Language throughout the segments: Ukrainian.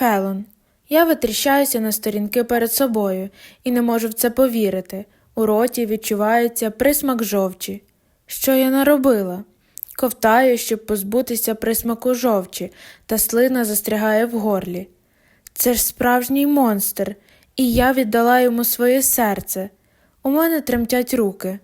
Фелон. Я витріщаюся на сторінки перед собою і не можу в це повірити. У роті відчувається присмак жовчі. Що я наробила? Ковтаю, щоб позбутися присмаку жовчі, та слина застрягає в горлі. Це ж справжній монстр, і я віддала йому своє серце. У мене тремтять руки,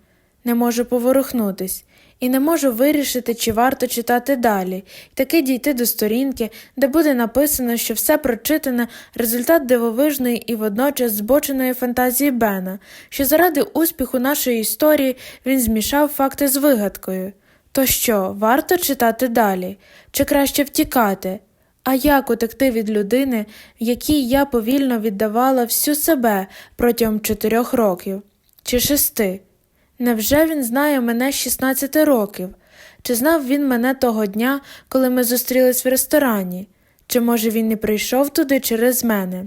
не можу поворухнутись, і не можу вирішити, чи варто читати далі, і таки дійти до сторінки, де буде написано, що все прочитане результат дивовижної і водночас збоченої фантазії Бена, що заради успіху нашої історії він змішав факти з вигадкою. То що, варто читати далі, чи краще втікати? А як утекти від людини, якій я повільно віддавала всю себе протягом чотирьох років чи шести? Невже він знає мене з 16 років? Чи знав він мене того дня, коли ми зустрілись в ресторані? Чи може він не прийшов туди через мене?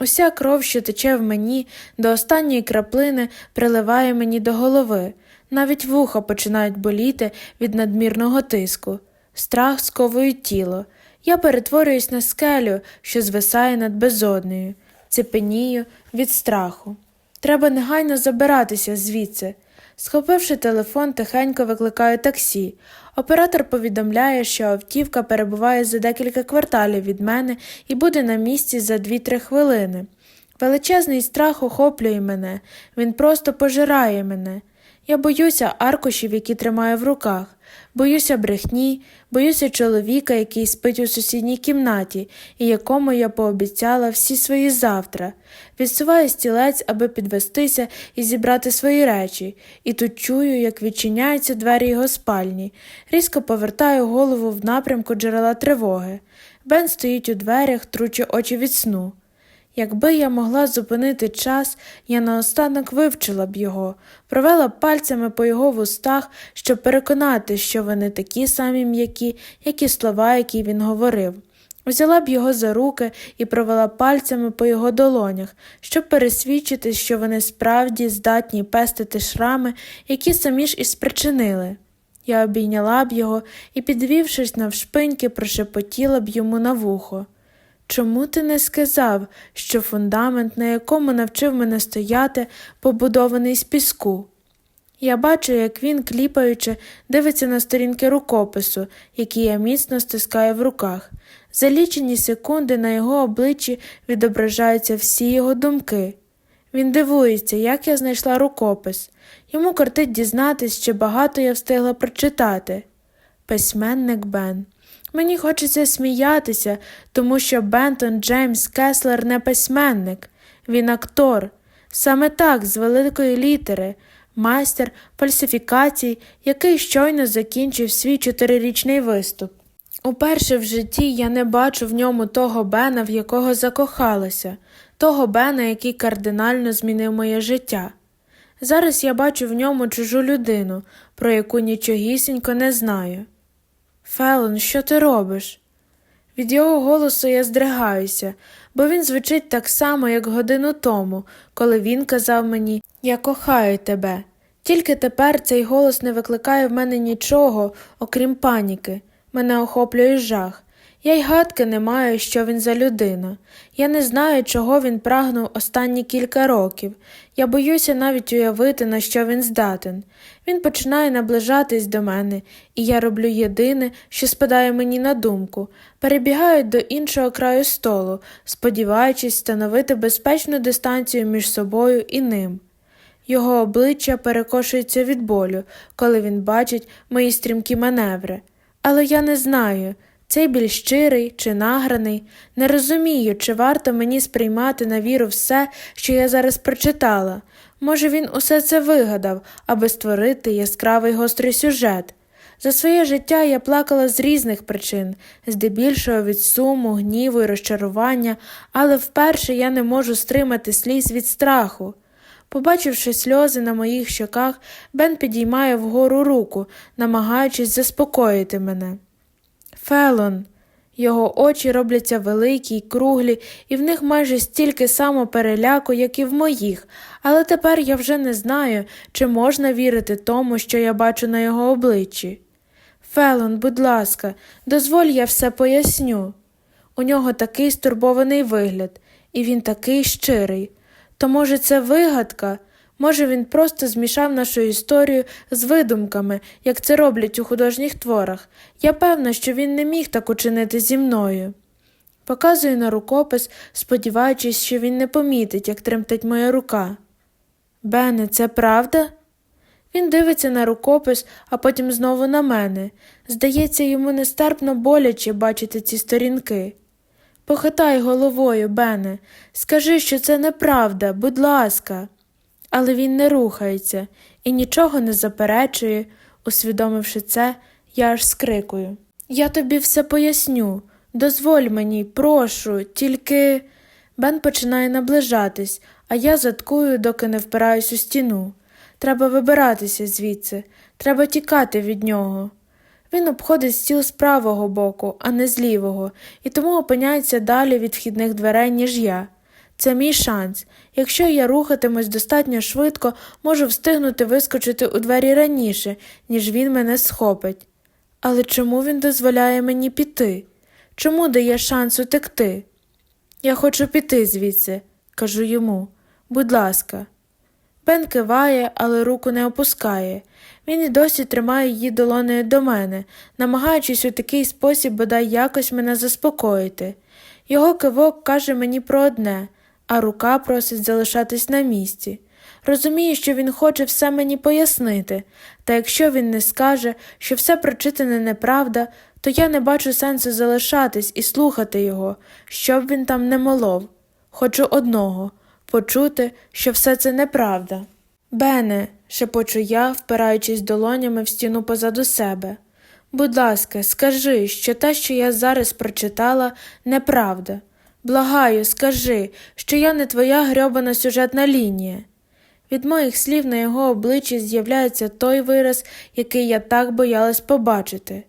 Уся кров, що тече в мені, до останньої краплини приливає мені до голови, навіть вуха починають боліти від надмірного тиску, страх сковує тіло. Я перетворююсь на скелю, що звисає над безоднею, цепенію від страху. Треба негайно забиратися звідси. Схопивши телефон, тихенько викликаю таксі. Оператор повідомляє, що автівка перебуває за декілька кварталів від мене і буде на місці за 2-3 хвилини. Величезний страх охоплює мене, він просто пожирає мене. Я боюся аркушів, які тримаю в руках, боюся брехні, боюся чоловіка, який спить у сусідній кімнаті, і якому я пообіцяла всі свої завтра. Відсуваю стілець, аби підвестися і зібрати свої речі, і тут чую, як відчиняються двері його спальні. Різко повертаю голову в напрямку джерела тривоги. Бен стоїть у дверях, труче очі від сну. Якби я могла зупинити час, я наостанок вивчила б його, провела пальцями по його вустах, щоб переконати, що вони такі самі м'які, як і слова, які він говорив. Взяла б його за руки і провела пальцями по його долонях, щоб пересвідчити, що вони справді здатні пестити шрами, які самі ж і спричинили. Я обійняла б його і, підвівшись навшпиньки, прошепотіла б йому на вухо. Чому ти не сказав, що фундамент, на якому навчив мене стояти, побудований з піску? Я бачу, як він, кліпаючи, дивиться на сторінки рукопису, які я міцно стискаю в руках. За лічені секунди на його обличчі відображаються всі його думки. Він дивується, як я знайшла рукопис. Йому кортить дізнатись, чи багато я встигла прочитати. Письменник Бен. Мені хочеться сміятися, тому що Бентон Джеймс Кеслер не письменник, він актор. Саме так, з великої літери, майстер фальсифікацій, який щойно закінчив свій чотирирічний виступ. Уперше в житті я не бачу в ньому того Бена, в якого закохалася, того Бена, який кардинально змінив моє життя. Зараз я бачу в ньому чужу людину, про яку нічогісінько не знаю. Фелон, що ти робиш? Від його голосу я здригаюся, бо він звучить так само, як годину тому, коли він казав мені Я кохаю тебе. Тільки тепер цей голос не викликає в мене нічого, окрім паніки. Мене охоплює жах. Я й гадки не маю, що він за людина. Я не знаю, чого він прагнув останні кілька років. Я боюся навіть уявити, на що він здатен. Він починає наближатись до мене, і я роблю єдине, що спадає мені на думку, перебігаю до іншого краю столу, сподіваючись встановити безпечну дистанцію між собою і ним. Його обличчя перекошується від болю, коли він бачить мої стрімкі маневри. Але я не знаю. Цей біль щирий чи награний, не розумію, чи варто мені сприймати на віру все, що я зараз прочитала. Може, він усе це вигадав, аби створити яскравий гострий сюжет. За своє життя я плакала з різних причин, здебільшого від суму, гніву і розчарування, але вперше я не можу стримати сліз від страху. Побачивши сльози на моїх щоках, Бен підіймає вгору руку, намагаючись заспокоїти мене. Фелон. Його очі робляться великі й круглі, і в них майже стільки само переляку, як і в моїх, але тепер я вже не знаю, чи можна вірити тому, що я бачу на його обличчі. Фелон, будь ласка, дозволь я все поясню. У нього такий стурбований вигляд, і він такий щирий. То, може, це вигадка? Може, він просто змішав нашу історію з видумками, як це роблять у художніх творах. Я певна, що він не міг так учинити зі мною. Показую на рукопис, сподіваючись, що він не помітить, як тремтить моя рука. Бене, це правда? Він дивиться на рукопис, а потім знову на мене. Здається, йому нестерпно боляче бачити ці сторінки. Похитай головою, Бене, скажи, що це неправда, будь ласка. Але він не рухається і нічого не заперечує. Усвідомивши це, я аж скрикую. Я тобі все поясню. Дозволь мені, прошу, тільки. Бен починає наближатись, а я заткую, доки не впираюсь у стіну. Треба вибиратися звідси, треба тікати від нього. Він обходить стіл з правого боку, а не з лівого, і тому опиняється далі від вхідних дверей, ніж я. Це мій шанс. Якщо я рухатимусь достатньо швидко, можу встигнути вискочити у двері раніше, ніж він мене схопить. Але чому він дозволяє мені піти? Чому дає шанс утекти? Я хочу піти звідси, кажу йому. Будь ласка. Бен киває, але руку не опускає. Він і досі тримає її долонею до мене, намагаючись у такий спосіб бодай якось мене заспокоїти. Його кивок каже мені про одне, а рука просить залишатись на місці. Розумію, що він хоче все мені пояснити, та якщо він не скаже, що все прочитане неправда, то я не бачу сенсу залишатись і слухати його, що б він там не молов. Хочу одного почути, що все це неправда. Бене, шепочу я, впираючись долонями в стіну позаду себе. Будь ласка, скажи, що те, що я зараз прочитала, неправда. Благаю, скажи, що я не твоя грьобана сюжетна лінія. Від моїх слів на його обличчі з'являється той вираз, який я так боялась побачити.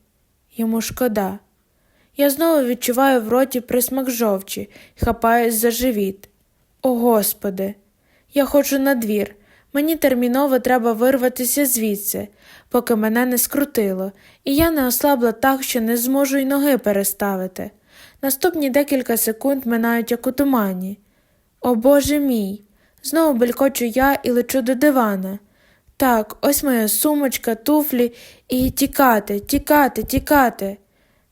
Йому шкода. Я знову відчуваю в роті присмак жовчі хапаюсь за живіт. О Господи, я хочу на двір. Мені терміново треба вирватися звідси, поки мене не скрутило, і я не ослабла так, що не зможу й ноги переставити. Наступні декілька секунд минають як у тумані. О Боже мій! Знову белькочу я і лечу до дивана. Так, ось моя сумочка, туфлі, і тікати, тікати, тікати.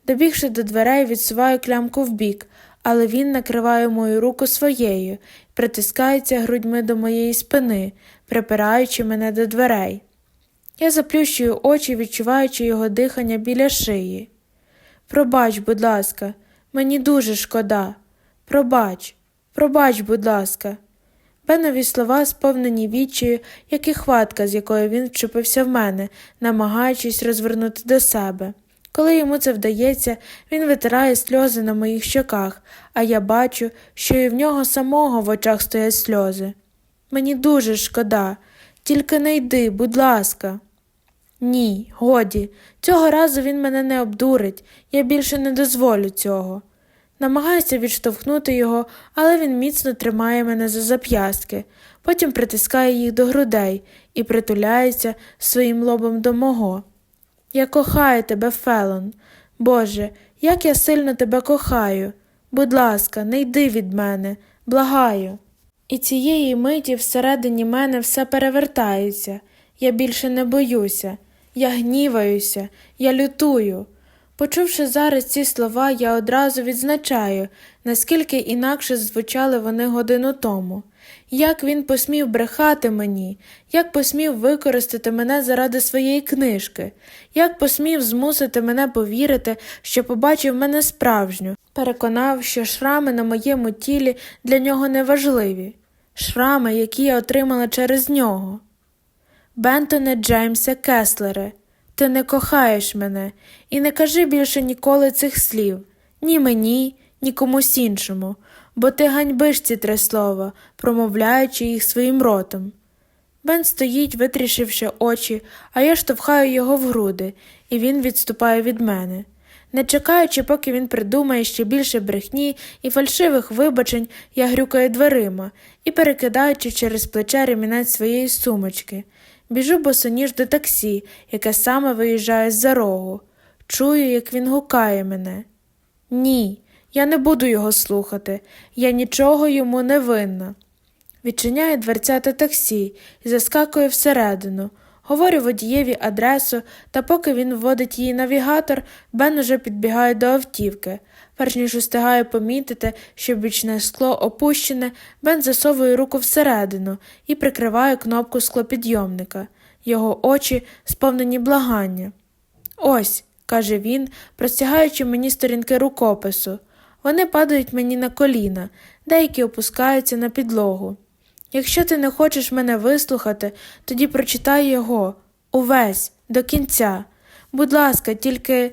Добігши до дверей, відсуваю клямку вбік, але він накриває мою руку своєю, притискається грудьми до моєї спини, припираючи мене до дверей. Я заплющую очі, відчуваючи його дихання біля шиї. Пробач, будь ласка, мені дуже шкода. Пробач, пробач, будь ласка. Бенові слова сповнені відчаю, як і хватка, з якою він вчепився в мене, намагаючись розвернути до себе. Коли йому це вдається, він витирає сльози на моїх щоках, а я бачу, що і в нього самого в очах стоять сльози. Мені дуже шкода, тільки не йди, будь ласка. Ні, годі, цього разу він мене не обдурить, я більше не дозволю цього. Намагаюся відштовхнути його, але він міцно тримає мене за зап'ястки, потім притискає їх до грудей і притуляється своїм лобом до мого. Я кохаю тебе, Фелон. Боже, як я сильно тебе кохаю. Будь ласка, не йди від мене, благаю. І цієї миті всередині мене все перевертається. Я більше не боюся, я гніваюся, я лютую. Почувши зараз ці слова, я одразу відзначаю, наскільки інакше звучали вони годину тому. Як він посмів брехати мені, як посмів використати мене заради своєї книжки, як посмів змусити мене повірити, що побачив мене справжню, переконав, що шрами на моєму тілі для нього не важливі, шрами, які я отримала через нього. Бентоне Джеймсе Кеслере, ти не кохаєш мене, і не кажи більше ніколи цих слів, ні мені, ні комусь іншому, бо ти ганьбиш ці три слова, промовляючи їх своїм ротом. Бен стоїть, витрішивши очі, а я штовхаю його в груди, і він відступає від мене. Не чекаючи, поки він придумає ще більше брехні і фальшивих вибачень, я грюкаю дверима і, перекидаючи через плече ремінець своєї сумочки, біжу босоніж до таксі, яке саме виїжджає з за рогу. Чую, як він гукає мене. Ні, Я не буду його слухати, я нічого йому не винна. Відчиняє дверцята таксі і заскакує всередину. Говорю водієві адресу, та поки він вводить її навігатор, Бен уже підбігає до автівки. Перш ніж устигає помітити, що бічне скло опущене, Бен засовує руку всередину і прикриває кнопку склопідйомника. Його очі сповнені благання. Ось, каже він, простягаючи мені сторінки рукопису. Вони падають мені на коліна, деякі опускаються на підлогу. Якщо ти не хочеш мене вислухати, тоді прочитай його увесь, до кінця. Будь ласка, тільки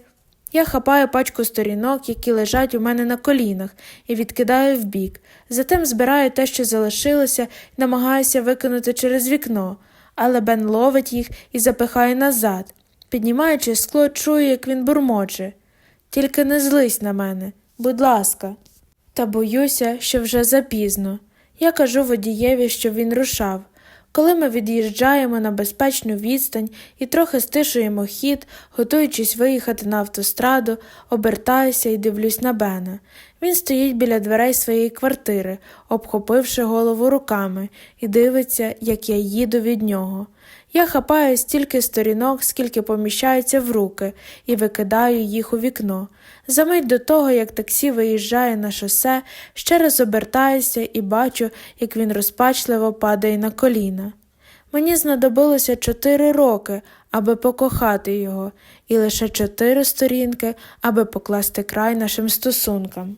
я хапаю пачку сторінок, які лежать у мене на колінах, і відкидаю вбік. Затим збираю те, що залишилося, і намагаюся викинути через вікно, але Бен ловить їх і запихає назад. Піднімаючи скло, чую, як він бурмоче. Тільки не злись на мене, будь ласка. Та боюся, що вже запізно. Я кажу водієві, що він рушав. Коли ми від'їжджаємо на безпечну відстань і трохи стишуємо хід, готуючись виїхати на автостраду, обертаюся і дивлюсь на Бена. Він стоїть біля дверей своєї квартири, обхопивши голову руками, і дивиться, як я їду від нього. Я хапаю стільки сторінок, скільки поміщається в руки, і викидаю їх у вікно. За мить до того, як таксі виїжджає на шосе, ще раз обертаюся і бачу, як він розпачливо падає на коліна. Мені знадобилося чотири роки, аби покохати його, і лише чотири сторінки, аби покласти край нашим стосункам.